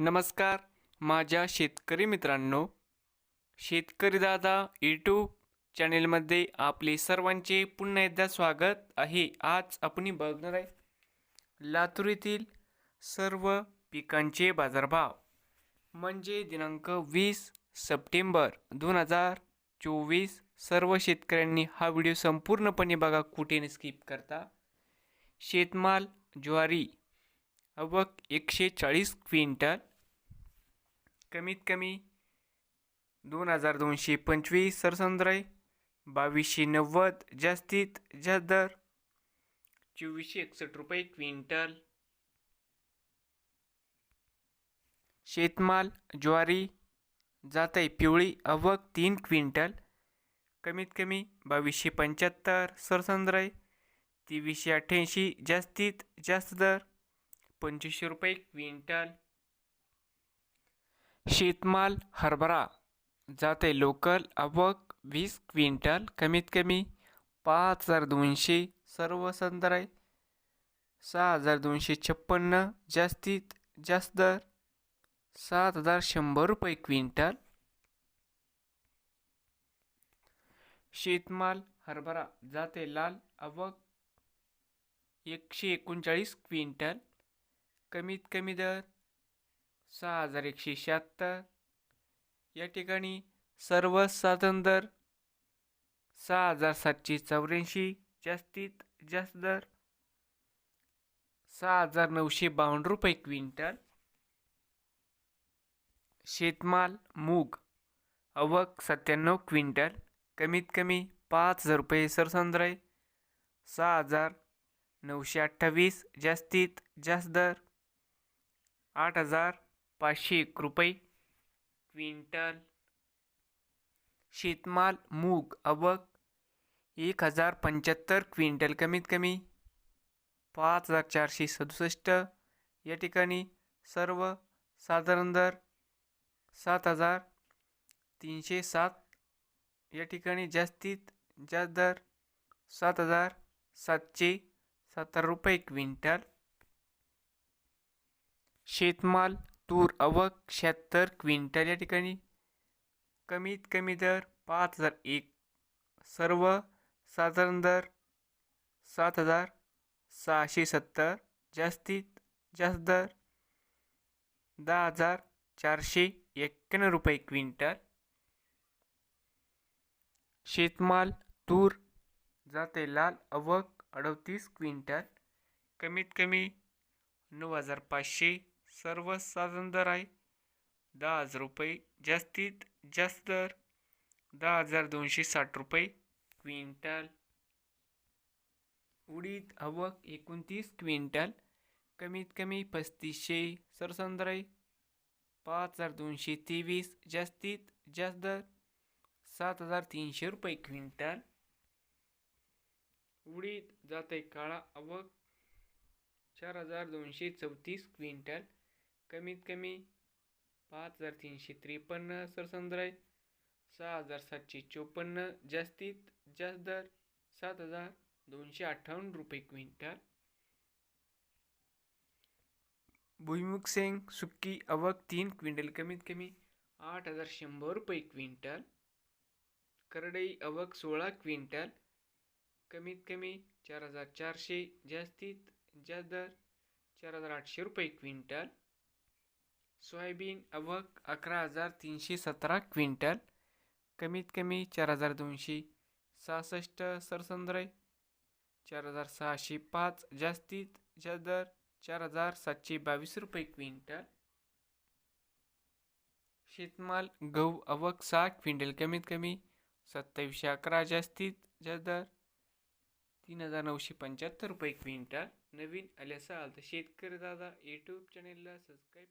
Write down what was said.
नमस्कार माझ्या शेतकरी मित्रांनो. शेतकरी दादा यूट्यूब चॅनेलमध्ये आपले सर्वांचे पुन्हा एकदा स्वागत आहे. आज आपण बघणार आहे लातूर येथील सर्व पिकांचे बाजारभाव. म्हणजे दिनांक वीस सप्टेंबर दोन हजार चोवीस सर्व शेतकऱ्यांनी हा व्हिडिओ संपूर्णपणे बघा कुठे स्किप करता. शेतमाल ज्वारी अवक एकशे चाळीस क्विंटल कमीत कमी दोन हजार दोनशे पंचवीस सरसंद्रय बावीसशे नव्वद जास्तीत जास्त दर चोवीसशे एकसष्ट रुपये क्विंटल. शेतमाल ज्वारी जात आहे पिवळी अवक तीन क्विंटल कमीत कमी बावीसशे पंच्याहत्तर सरसंद्रय तेवीसशे अठ्ठ्याऐंशी जास्तीत जास्त दर पंचवीसशे रुपये क्विंटल. शेतमाल हरभरा जाते लोकल आवक वीस क्विंटल कमीत कमी पाच हजार दोनशे सर्व संदर सहा हजार दोनशे छप्पन्न जास्तीत जास्त दर सात हजार शंभर रुपये क्विंटल. शेतमाल हरभरा जाते लाल आवक एकशे एकोणचाळीस क्विंटल. कमीत कमी दर सहा हजार एकशे शहात्तर. या ठिकाणी सर्व साधन दर सहा हजार सातशे चौऱ्याऐंशी जास्तीत जास्त दर सहा हजार नऊशे बावन्न रुपये क्विंटल. शेतमाल मूग अवक सत्त्याण्णव क्विंटल कमीत कमी पाच हजार रुपये सरसंद्राई सहा हजार नऊशे अठ्ठावीस जास्तीत जास्त दर आठ हजार पाचशे एक रुपये. क्विंटल. शेतमाल मूग अवक एक हजार पंच्याहत्तर क्विंटल कमीत कमी. पाच हजार चारशे सदुसष्ट. या ठिकाणी सर्व साधारण दर सात हजार तीनशे सात. या ठिकाणी जास्तीत जास्त दर सात हजार सातशे सत्तर रुपये क्विंटल. शेतमाल तूर अवक शहात्तर क्विंटल या ठिकाणी. कमीत कमी दर पाच हजार एक. सर्व साधारण दर सात हजार सहाशे सत्तर. जास्तीत जास्त दर दहा हजार चारशे एक्क्याण्णव रुपये क्विंटल. शेतमाल तूर जाते लाल अवक अडतीस क्विंटल. कमीत कमी नऊ हजार पाचशे सर्व साधन दर आहे दहा हजार रुपये जास्तीत जास्त दर दहा हजार दोनशे साठ रुपये क्विंटल. उडीद अवक एकोणतीस क्विंटल कमीत कमी पस्तीसशे सरसंद्राई पाच हजार दोनशे तेवीस जास्तीत जास्त दर सात हजार तीनशे रुपये क्विंटल. उडीद जाते काळा आवक चार हजार दोनशे चौतीस क्विंटल. कमीत कमी पाच हजार तीनशे त्रेपन्न सरसंद्राय सहा हजार सातशे चोपन्न जास्तीत जास्त दर सात हजार दोनशे अठ्ठावन्न रुपये क्विंटल. भुईमुग सेंग सुक्की अवक तीन क्विंटल कमीत कमी आठ हजार शंभर रुपये क्विंटल. करडई अवक सोळा क्विंटल कमीत कमी चार हजार चारशे जास्तीत जास्त दर चार हजार आठशे रुपये क्विंटल. सोयाबीन अवक अकरा हजार तीनशे सतरा क्विंटल कमीत कमी चार हजार दोनशे सहासष्ट सरसंद्राई चार हजार सहाशे पाच जास्तीत जास्त दर चार हजार सातशे बावीस रुपये क्विंटल. शेतमाल गहू अवक सहा क्विंटल कमीत कमी सत्तावीसशे अकरा जास्तीत जास्त दर तीन हजार नऊशे पंच्याहत्तर रुपये क्विंटल. नवीन आले असाल तर शेतकरी दादा यूट्यूब चॅनेलला सबस्क्राईब